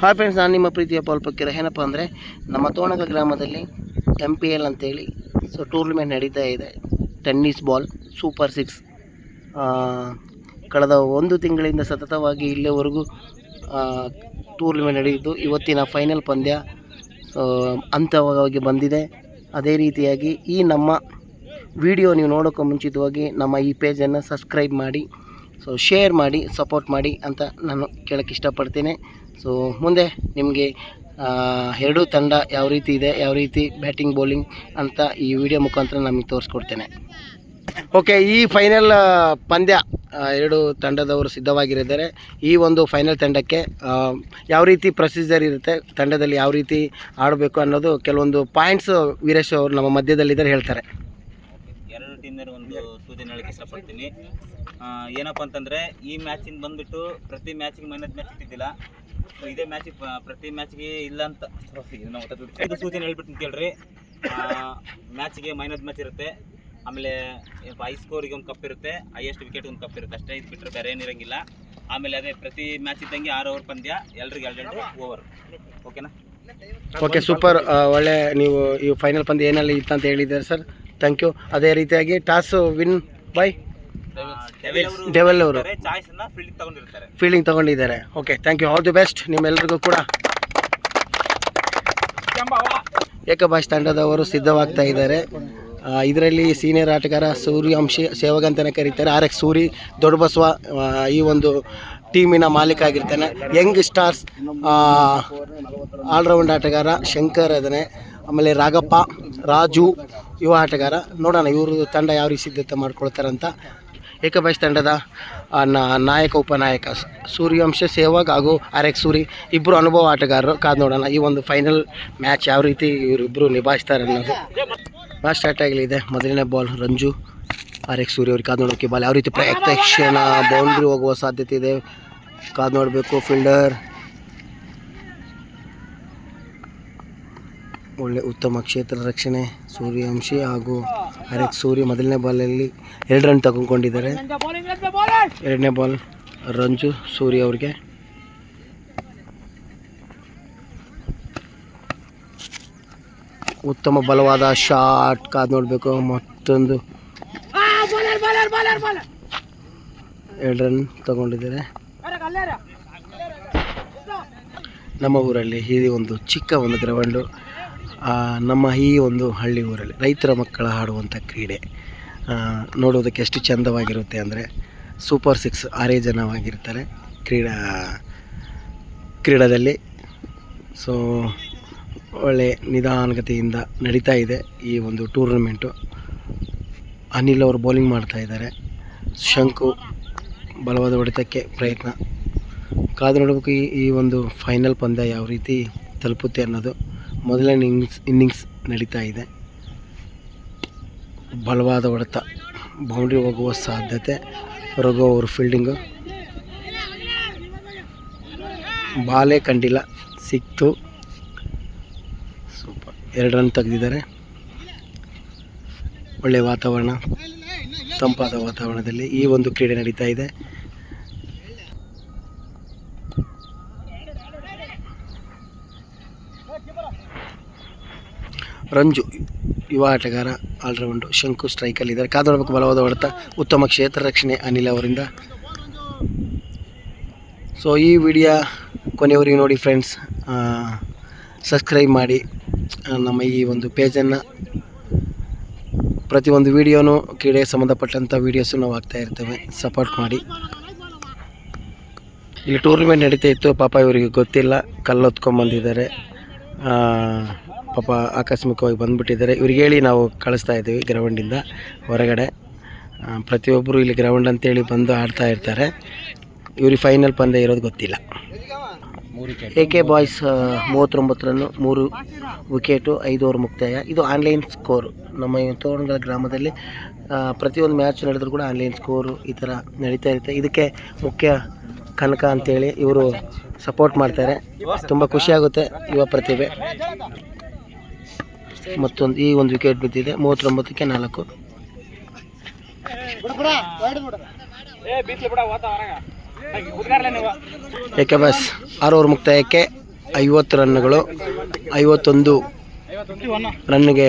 Hi friends ನಾನು ನಿಮ್ಮ ಪ್ರೀತಿಯ ಪಾಲ್ ಪಕ್ಕಿರ. ಏನಪ್ಪ ಅಂದರೆ, ನಮ್ಮ ತೋಣಗ ಗ್ರಾಮದಲ್ಲಿ ಎಂ ಪಿ ಎಲ್ ಅಂತೇಳಿ ಸೊ ಟೂರ್ನಮೆಂಟ್ ನಡೀತಾ ಇದೆ. ಟೆನ್ನಿಸ್ ಬಾಲ್ ಸೂಪರ್ ಸಿಕ್ಸ್ ಕಳೆದ ಒಂದು ತಿಂಗಳಿಂದ ಸತತವಾಗಿ ಇಲ್ಲಿವರೆಗೂ ಟೂರ್ನಮೆಂಟ್ ನಡೆಯಿತು ಇವತ್ತಿನ ಫೈನಲ್ ಪಂದ್ಯ ಸೊ ಅಂತ್ಯವಾಗಿ ಬಂದಿದೆ. ಅದೇ ರೀತಿಯಾಗಿ ಈ ನಮ್ಮ ವಿಡಿಯೋ ನೀವು ನೋಡೋಕ್ಕೂ ಮುಂಚಿತವಾಗಿ ನಮ್ಮ ಈ ಪೇಜನ್ನು ಸಬ್ಸ್ಕ್ರೈಬ್ ಮಾಡಿ. ಸೊ ಶೇರ್ ಮಾಡಿ ಸಪೋರ್ಟ್ ಮಾಡಿ ಅಂತ ನಾನು ಕೇಳೋಕ್ಕೆ ಇಷ್ಟಪಡ್ತೀನಿ. ಸೊ ಮುಂದೆ ನಿಮಗೆ ಎರಡೂ ತಂಡ ಯಾವ ರೀತಿ ಇದೆ, ಯಾವ ರೀತಿ ಬ್ಯಾಟಿಂಗ್ ಬೌಲಿಂಗ್ ಅಂತ ಈ ವಿಡಿಯೋ ಮುಖಾಂತರ ನಮಗೆ ತೋರಿಸ್ಕೊಡ್ತೇನೆ. ಓಕೆ ಈ ಫೈನಲ್ ಪಂದ್ಯ ಎರಡು ತಂಡದವರು ಸಿದ್ಧವಾಗಿರಿದ್ದಾರೆ. ಈ ಒಂದು ಫೈನಲ್ ತಂಡಕ್ಕೆ ಯಾವ ರೀತಿ ಪ್ರೊಸೀಜರ್ ಇರುತ್ತೆ, ತಂಡದಲ್ಲಿ ಯಾವ ರೀತಿ ಆಡಬೇಕು ಅನ್ನೋದು ಕೆಲವೊಂದು ಪಾಯಿಂಟ್ಸ್ ವೀರೇಶ್ ಅವರು ನಮ್ಮ ಮಧ್ಯದಲ್ಲಿದ್ದಾರೆ ಹೇಳ್ತಾರೆ. ಎರಡು ಟೀಮ್ ಒಂದು ಸೂಚನೆ ಹೇಳಕ್ಕೆ ಇಷ್ಟಪಡ್ತೀನಿ ಏನಪ್ಪ ಅಂತಂದರೆ, ಈ ಮ್ಯಾಚಿಂದ ಬಂದ್ಬಿಟ್ಟು ಪ್ರತಿ ಮ್ಯಾಚಿಗೆ ಮೈನಸ್ ಮ್ಯಾಚ್ ಇಟ್ಟಿದ್ದಿಲ್ಲ. ಸೊ ಇದೇ ಮ್ಯಾಚಿಗೆ ಪ್ರತಿ ಮ್ಯಾಚ್ಗೆ ಇಲ್ಲ ಅಂತ. ಇದು. ಸೂಚನೆ ಹೇಳ್ಬಿಟ್ಟು ಕೇಳ್ರಿ ಮ್ಯಾಚ್ಗೆ ಮೈನಸ್ ಮ್ಯಾಚ್ ಇರುತ್ತೆ. ಆಮೇಲೆ ಐ ಸ್ಕೋರಿಗೆ ಒಂದು ಕಪ್ ಇರುತ್ತೆ. ಹೈಯೆಸ್ಟ್ ವಿಕೆಟ್ ಒಂದು ಕಪ್ ಇರುತ್ತೆ. ಅಷ್ಟೇ, ಇದು ಬಿಟ್ಟರೆ ಬೇರೆ ಏನಿರಂಗಿಲ್ಲ. ಆಮೇಲೆ ಅದೇ, ಪ್ರತಿ ಮ್ಯಾಚ್ ಇದ್ದಂಗೆ ಆರು ಓವರ್ ಪಂದ್ಯ, ಎಲ್ರಿಗೆ ಎರಡು ಓವರ್ ಓಕೆನಾ ಓಕೆ ಸೂಪರ್ ಒಳ್ಳೆ, ನೀವು ಈ ಫೈನಲ್ ಪಂದ್ಯ ಏನಲ್ಲಿ ಇತ್ತಂತ ಹೇಳಿದ್ದಾರೆ ಸರ್. ಥ್ಯಾಂಕ್ ಯು ಅದೇ ರೀತಿಯಾಗಿ ಟಾಸ್ ವಿನ್ ಬೈ ಡೆವೆಲ್ ಅವರು. ಫೀಲ್ಡಿಂಗ್ ತಗೊಂಡಿದ್ದಾರೆ. Okay thank you all the best ನಿಮ್ಮೆಲ್ಲರಿಗೂ ಕೂಡ. ಏಕಭಾಷ್ ತಂಡದವರು ಸಿದ್ಧವಾಗ್ತಾ ಇದ್ದಾರೆ. ಇದರಲ್ಲಿ ಸೀನಿಯರ್ ಆಟಗಾರ ಸೂರ್ಯಾಂಶಿ ಸೇವಕ ಅಂತಲೇ ಕರೀತಾರೆ. ಆರ್ ಎಕ್ಸ್ ಸೂರಿ ದೊಡ್ಡಬಸವ ಬಸವ ಈ ಒಂದು ಟೀಮಿನ ಮಾಲೀಕ ಆಗಿರ್ತಾನೆ. ಯಂಗ್ ಸ್ಟಾರ್ಸ್ ಆಲ್ರೌಂಡ್ ಆಟಗಾರ ಶಂಕರ್ ಅದನ್ನೇ ಆಮೇಲೆ ರಾಗಪ್ಪ, ರಾಜು ಯುವ ಆಟಗಾರ. ನೋಡೋಣ, ಇವರು ತಂಡ ಯಾವ ರೀತಿ ಸಿದ್ಧತೆ ಮಾಡ್ಕೊಳ್ತಾರಂತ ಏಕಭಾಷ್ ತಂಡದ ನಾಯಕ, ಉಪನಾಯಕ ಸೂರ್ಯವಂಶ ಸೇವಾಗ್ ಹಾಗೂ ಆರ್ ಎಕ್ಸ್ ಸೂರಿ ಇಬ್ಬರು ಅನುಭವ ಆಟಗಾರರು. ಕಾದು ನೋಡೋಣ, ಈ ಒಂದು ಫೈನಲ್ ಮ್ಯಾಚ್ ಯಾವ ರೀತಿ ಇವರಿಬ್ಬರು ನಿಭಾಯಿಸ್ತಾರೆ ಅನ್ನೋದು. ಮ್ಯಾಚ್ ಸ್ಟಾರ್ಟ್ ಆಗಲಿದೆ. ಮೊದಲನೇ ball Ranju R X Suri ಅವ್ರಿಗೆ ಕಾದು ನೋಡೋಕ್ಕೆ ಬಾಲ್ ಯಾವ ರೀತಿ ಪ್ರಯತ್ನ ಬೌಂಡ್ರಿ ಹೋಗುವ ಸಾಧ್ಯತೆ ಇದೆ. ಕಾದು ನೋಡಬೇಕು ಫೀಲ್ಡರ್ ಒಳ್ಳೆ ಉತ್ತಮ ಕ್ಷೇತ್ರ ರಕ್ಷಣೆ ಸೂರ್ಯವಂಶಿ ಹಾಗೂ ಹರೇಕ್ ಸೂರ್ಯ ಮೊದಲನೇ ಬಾಲಲ್ಲಿ ಎರಡು ರನ್ ತಗೊಂಡಿದ್ದಾರೆ ಎರಡನೇ ಬಾಲ್ ರಂಜು ಸೂರ್ಯ ಅವ್ರಿಗೆ. ಉತ್ತಮ ಬಲವಾದ ಶಾಟ್ ಕಾದು ನೋಡಬೇಕು, ಮತ್ತೊಂದು. ಎರಡು ರನ್ ತಗೊಂಡಿದ್ದಾರೆ. ನಮ್ಮ ಊರಲ್ಲಿ ಈ ಒಂದು ಚಿಕ್ಕ ಒಂದು ಗ್ರೌಂಡು ನಮ್ಮ ಈ ಒಂದು ಹಳ್ಳಿ ಊರಲ್ಲಿ ರೈತರ ಮಕ್ಕಳ ಆಡುವಂಥ ಕ್ರೀಡೆ. ನೋಡೋದಕ್ಕೆ ಎಷ್ಟು ಚಂದವಾಗಿರುತ್ತೆ ಅಂದರೆ ಸೂಪರ್ ಸಿಕ್ಸ್ ಆರೇ ಜನವಾಗಿರ್ತಾರೆ ಕ್ರೀಡಾ, ಕ್ರೀಡಾದಲ್ಲಿ. ಸೊ ಒಳ್ಳೆ ನಿಧಾನಗತಿಯಿಂದ ನಡೀತಾ ಇದೆ ಈ ಒಂದು ಟೂರ್ನಮೆಂಟು ಅನಿಲ್ ಅವರು ಬೌಲಿಂಗ್ ಮಾಡ್ತಾ ಇದ್ದಾರೆ. ಶಂಕು ಬಲವಾದ ಹೊಡೆತಕ್ಕೆ ಪ್ರಯತ್ನ. ಕಾದು ನೋಡಬೇಕು ಈ ಒಂದು ಫೈನಲ್ ಪಂದ್ಯ ಯಾವ ರೀತಿ ತಲುಪುತ್ತೆ ಅನ್ನೋದು. ಮೊದಲನೇ ಇನ್ನಿಂಗ್ಸ್ ಇನ್ನಿಂಗ್ಸ್ ನಡೀತಾ ಇದೆ. ಬಲವಾದ ಹೊಡೆತ, ಬೌಂಡ್ರಿ ಹೋಗುವ ಸಾಧ್ಯತೆ ರಘು ಅವರು ಫೀಲ್ಡಿಂಗು ಬಾಲೇ ಕಂಡಿಲ್ಲ, ಸಿಕ್ತು. ಸೂಪರ್. ಎರಡು ರನ್ ತೆಗೆದಿದ್ದಾರೆ. ಒಳ್ಳೆಯ ವಾತಾವರಣ, ತಂಪಾದ ವಾತಾವರಣದಲ್ಲಿ ಈ ಒಂದು ಕ್ರೀಡೆ ನಡೀತಾ ಇದೆ. ರಂಜು ಯುವ ಆಟಗಾರ ಆಲ್ರೌಂಡು ಶಂಕು ಸ್ಟ್ರೈಕಲ್ಲಿದ್ದಾರೆ. ಕಾದು ನೋಡಬೇಕು ಬಲವಾದ ಹೊಡೆತ ಉತ್ತಮ ಕ್ಷೇತ್ರ ರಕ್ಷಣೆ ಅನಿಲ್ ಅವರಿಂದ. ಸೊ ಈ ವಿಡಿಯೋ ಕೊನೆಯವರಿಗೆ ನೋಡಿ ಫ್ರೆಂಡ್ಸ್ ಸಬ್ಸ್ಕ್ರೈಬ್ ಮಾಡಿ ನಮ್ಮ ಈ ಒಂದು ಪೇಜನ್ನು ಪ್ರತಿಯೊಂದು ವಿಡಿಯೋನು ಕ್ರೀಡೆ ಸಂಬಂಧಪಟ್ಟಂಥ ವೀಡಿಯೋಸು ನಾವು ಆಗ್ತಾ ಇರ್ತೇವೆ. ಸಪೋರ್ಟ್ ಮಾಡಿ. ಇಲ್ಲಿ ಟೂರ್ನಮೆಂಟ್ ನಡೀತಾ ಇತ್ತು. ಪಾಪ ಇವರಿಗೆ ಗೊತ್ತಿಲ್ಲ. ಕಲ್ಲು ಹೊತ್ಕೊಂಬಂದಿದ್ದಾರೆ ಆ, ಪಾಪ ಆಕಸ್ಮಿಕವಾಗಿ ಬಂದುಬಿಟ್ಟಿದ್ದಾರೆ. ಇವ್ರಿಗೆ ಹೇಳಿ ನಾವು ಕಳಿಸ್ತಾ ಇದ್ದೀವಿ ಗ್ರೌಂಡಿಂದ ಹೊರಗಡೆ. ಪ್ರತಿಯೊಬ್ಬರು ಇಲ್ಲಿ ಗ್ರೌಂಡ್ ಅಂತೇಳಿ ಬಂದು ಆಡ್ತಾ ಇರ್ತಾರೆ. ಇವ್ರಿಗೆ ಫೈನಲ್ ಪಂದ್ಯ ಇರೋದು ಗೊತ್ತಿಲ್ಲ. ಎ ಕೆ ಬಾಯ್ಸ್ ಮೂವತ್ತೊಂಬತ್ತು ರನ್ ಮೂರು ವಿಕೆಟು ಐದು ಓವರ್ ಮುಕ್ತಾಯ. ಇದು ಆನ್ಲೈನ್ ಸ್ಕೋರ್ ನಮ್ಮ ಈ ತೋರಣಗಲ್ ಗ್ರಾಮದಲ್ಲಿ ಪ್ರತಿಯೊಂದು ಮ್ಯಾಚ್ ನಡೆದರೂ ಕೂಡ ಆನ್ಲೈನ್ ಸ್ಕೋರು ಈ ಥರ ನಡೀತಾ ಇರುತ್ತೆ. ಇದಕ್ಕೆ ಮುಖ್ಯ ಕನಕ ಅಂತೇಳಿ ಇವರು ಸಪೋರ್ಟ್ ಮಾಡ್ತಾರೆ. ತುಂಬ ಖುಷಿಯಾಗುತ್ತೆ ಯುವ ಪ್ರತಿಭೆ. ಮತ್ತೊಂದು ಈ ಒಂದು ವಿಕೆಟ್ ಬಿದ್ದಿದೆ. ಮೂವತ್ತೊಂಬತ್ತಕ್ಕೆ ನಾಲ್ಕು. ಏಕೆ ಬಸ್ ಆರು ಓವರ್ ಮುಕ್ತಾಯಕ್ಕೆ ಐವತ್ತು ರನ್ನುಗಳು, ಐವತ್ತೊಂದು ರನ್ನಿಗೆ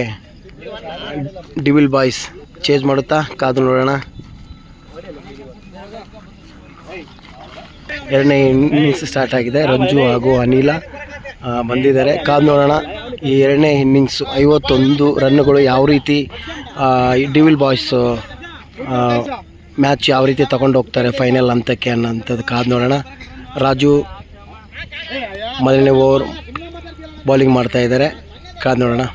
ಡಿವಿಲ್ ಬಾಯ್ಸ್ ಚೇಂಜ್ ಮಾಡುತ್ತಾ, ಕಾದು ನೋಡೋಣ. ಎರಡನೇ ಇನ್ನಿಂಗ್ಸ್ ಸ್ಟಾರ್ಟ್ ಆಗಿದೆ. ರಂಜು ಹಾಗೂ ಅನಿಲ ಬಂದಿದ್ದಾರೆ. ಕಾದು ನೋಡೋಣ. ಈ ಎರಡನೇ ಇನ್ನಿಂಗ್ಸು, ಐವತ್ತೊಂದು ರನ್ನುಗಳು ಯಾವ ರೀತಿ ಡಿವಿಲ್ ಬಾಯ್ಸ್ ಮ್ಯಾಚ್ ಯಾವ ರೀತಿ ತಗೊಂಡು ಹೋಗ್ತಾರೆ ಫೈನಲ್ ಹಂತಕ್ಕೆ ಅನ್ನೋಂಥದ್ದು ಕಾದು ನೋಡೋಣ. ರಾಜು ಮೊದಲನೇ ಓವರ್ ಬೌಲಿಂಗ್ ಮಾಡ್ತಾ ಇದ್ದಾರೆ. ಕಾದು ನೋಡೋಣ.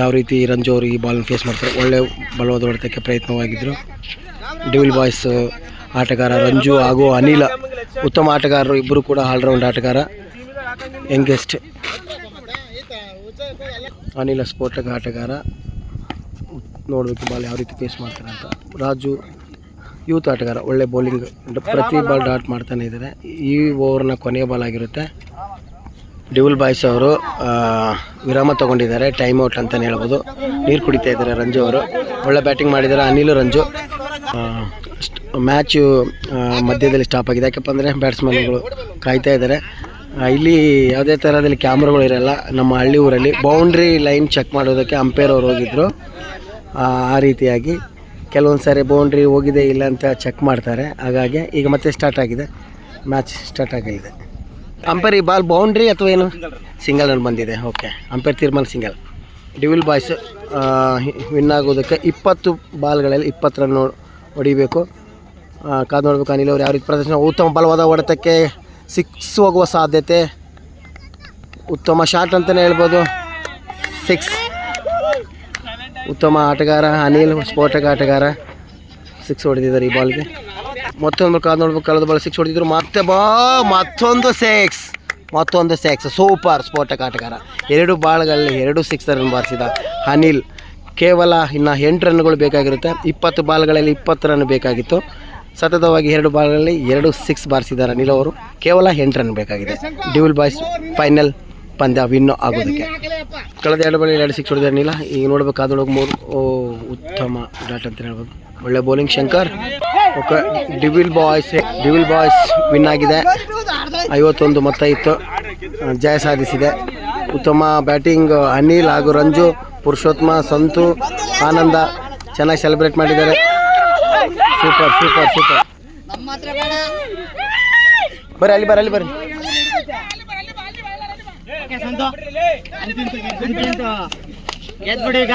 ಯಾವ ರೀತಿ ರಂಜು ಅವರು ಈ ಬಾಲನ್ನು ಫೇಸ್ ಮಾಡ್ತಾರೆ. ಒಳ್ಳೆ ಬಲವಾದ ಹೊಡೆತಕ್ಕೆ ಪ್ರಯತ್ನವಾಗಿದ್ದರು ಡಿವಿಲ್ ಬಾಯ್ಸ್ ಆಟಗಾರ ರಂಜು ಹಾಗೂ ಅನಿಲ, ಉತ್ತಮ ಆಟಗಾರರು ಇಬ್ಬರು ಕೂಡ ಆಲ್ರೌಂಡ್ ಆಟಗಾರ. ಯಂಗೆಸ್ಟ್ ಅನಿಲ ಸ್ಫೋಟಕ ಆಟಗಾರ. ನೋಡಬೇಕು ಬಾಲ್ ಯಾವ ರೀತಿ ಫೇಸ್ ಮಾಡ್ತಾರೆ ಅಂತ. ರಾಜು, ಯೂತ್ ಆಟಗಾರ, ಒಳ್ಳೆ ಬೌಲಿಂಗ್ ಪ್ರತಿ ಬಾಲ್ ಡಾಟ್ ಮಾಡ್ತಾನೆ ಇದ್ದಾರೆ ಈ ಓವರ್ನ ಕೊನೆಯ ಬಾಲ್ ಆಗಿರುತ್ತೆ. ಡ್ಯುಲ್ ಬಾಯ್ಸ್ ಅವರು ವಿರಾಮ ತಗೊಂಡಿದ್ದಾರೆ. ಟೈಮ್ ಔಟ್ ಅಂತಲೇ ಹೇಳ್ಬೋದು. ನೀರು ಕುಡಿತಾ ಇದ್ದಾರೆ ರಂಜು ಅವರು. ಒಳ್ಳೆ ಬ್ಯಾಟಿಂಗ್ ಮಾಡಿದ್ದಾರೆ ಅನಿಲ್ ರಂಜು. ಮ್ಯಾಚು ಮಧ್ಯದಲ್ಲಿ ಸ್ಟಾಪ್ ಆಗಿದೆ. ಯಾಕಪ್ಪ ಅಂದರೆ ಬ್ಯಾಟ್ಸ್ಮನ್ಗಳು ಕಾಯ್ತಾ ಇದ್ದಾರೆ. ಇಲ್ಲಿ ಯಾವುದೇ ಥರದಲ್ಲಿ ಕ್ಯಾಮ್ರಾಗಳು ಇರಲ್ಲ. ನಮ್ಮ ಹಳ್ಳಿ ಊರಲ್ಲಿ ಬೌಂಡ್ರಿ ಲೈನ್ ಚೆಕ್ ಮಾಡೋದಕ್ಕೆ ಅಂಪೈರ್ ಅವ್ರು ಹೋಗಿದ್ದರು ಆ ರೀತಿಯಾಗಿ ಕೆಲವೊಂದು ಸಾರಿ ಬೌಂಡ್ರಿ ಹೋಗಿದೆ ಇಲ್ಲ ಅಂತ ಚೆಕ್ ಮಾಡ್ತಾರೆ. ಹಾಗಾಗಿ ಈಗ ಮತ್ತೆ ಸ್ಟಾರ್ಟ್ ಆಗಿದೆ. ಮ್ಯಾಚ್ ಸ್ಟಾರ್ಟ್ ಆಗಲಿದೆ. ಅಂಪೇರ್ ಈ ಬಾಲ್ ಬೌಂಡ್ರಿ ಅಥವಾ ಏನು? ಸಿಂಗಲ್ ರನ್ ಬಂದಿದೆ. ಓಕೆ ಅಂಪೈರ್ ತೀರ್ಮಾನ ಸಿಂಗಲ್ ಡಿವಿಲ್ ಬಾಯ್ಸ್ ವಿನ್ ಆಗೋದಕ್ಕೆ ಇಪ್ಪತ್ತು ಬಾಲ್ಗಳಲ್ಲಿ ಇಪ್ಪತ್ತು ರನ್ ಹೊಡಿಬೇಕು ಕಾದು ನೋಡ್ಬೇಕು ಅನಿಲ್ ಅವ್ರು ಯಾವ ರೀತಿ ಪ್ರದರ್ಶನ. ಉತ್ತಮ ಬಲವಾದ ಹೊಡೆತಕ್ಕೆ ಸಿಕ್ಸ್ ಹೋಗುವ ಸಾಧ್ಯತೆ. ಉತ್ತಮ ಶಾಟ್ ಅಂತಲೇ ಹೇಳ್ಬೋದು. ಸಿಕ್ಸ್ ಉತ್ತಮ ಆಟಗಾರ, ಅನಿಲ್, ಸ್ಫೋಟಕ ಆಟಗಾರ. ಸಿಕ್ಸ್ ಹೊಡೆದಿದ್ದಾರೆ ಈ ಬಾಲ್ಗೆ ಮತ್ತೊಂದು ಕಾದು ನೋಡ್ಬೇಕು, ಕಳೆದ ಬಾಲ್ ಸಿಕ್ಸ್ ಹೊಡೆದಿದ್ರು. ಮತ್ತೆ ಬಾ, ಮತ್ತೊಂದು ಸಿಕ್ಸ್ ಮತ್ತೊಂದು ಸಿಕ್ಸ್ ಸೂಪರ್ ಸ್ಫೋಟಕ ಆಟಗಾರ. ಎರಡು ಬಾಲ್ಗಳಲ್ಲಿ ಎರಡು ಸಿಕ್ಸ್ ರನ್ ಬಾರಿಸಿದ ಅನಿಲ್. ಕೇವಲ ಇನ್ನು ಎಂಟು ರನ್ಗಳು ಬೇಕಾಗಿರುತ್ತೆ. ಇಪ್ಪತ್ತು ಬಾಲ್ಗಳಲ್ಲಿ ಇಪ್ಪತ್ತು ರನ್ ಬೇಕಾಗಿತ್ತು. ಸತತವಾಗಿ ಎರಡು ಬಾಲ್ಗಳಲ್ಲಿ ಎರಡು ಸಿಕ್ಸ್ ಬಾರಿಸಿದ್ದಾರೆ ಅನಿಲ್ ಅವರು. ಕೇವಲ ಎಂಟು ರನ್ ಬೇಕಾಗಿದೆ. ಡಿವಿಲ್ ಬಾಯ್ಸ್ ಫೈನಲ್ ಪಂದ್ಯ ವಿನ್ ಆಗೋದಕ್ಕೆ. ಕಳೆದ ಎರಡು ಬಾಳಿ ಎರಡು ಸಿಕ್ಸ್ ಹೊಡೆದ ಅನಿಲ. ಈಗ ನೋಡಬೇಕಾದ್ರೊಳಗೆ ಮೂರು. ಉತ್ತಮ ಡಾಟ್ ಅಂತ ಹೇಳ್ಬೋದು. ಒಳ್ಳೆ bowling Shankar. Okay devil boys devil boys win ಆಗಿದೆ. ಐವತ್ತೊಂದು ಮೊತ್ತ ಇತ್ತು ಜಯ ಸಾಧಿಸಿದೆ. ಉತ್ತಮ ಬ್ಯಾಟಿಂಗ್ ಅನಿಲ್ ಹಾಗೂ ರಂಜು, ಪುರುಷೋತ್ತಮ, ಸಂತು, ಆನಂದ ಚೆನ್ನಾಗಿ ಸೆಲೆಬ್ರೇಟ್ ಮಾಡಿದ್ದಾರೆ. ಸೂಪರ್ ಸೂಪರ್ ಸೂಪರ್ ಬರ್ರಿ ಅಲ್ಲಿ ಬರ್ರಿ ಅಲ್ಲಿ ಬರ್ರಿ ಎದ್ಬಿಡಿ ಈಗ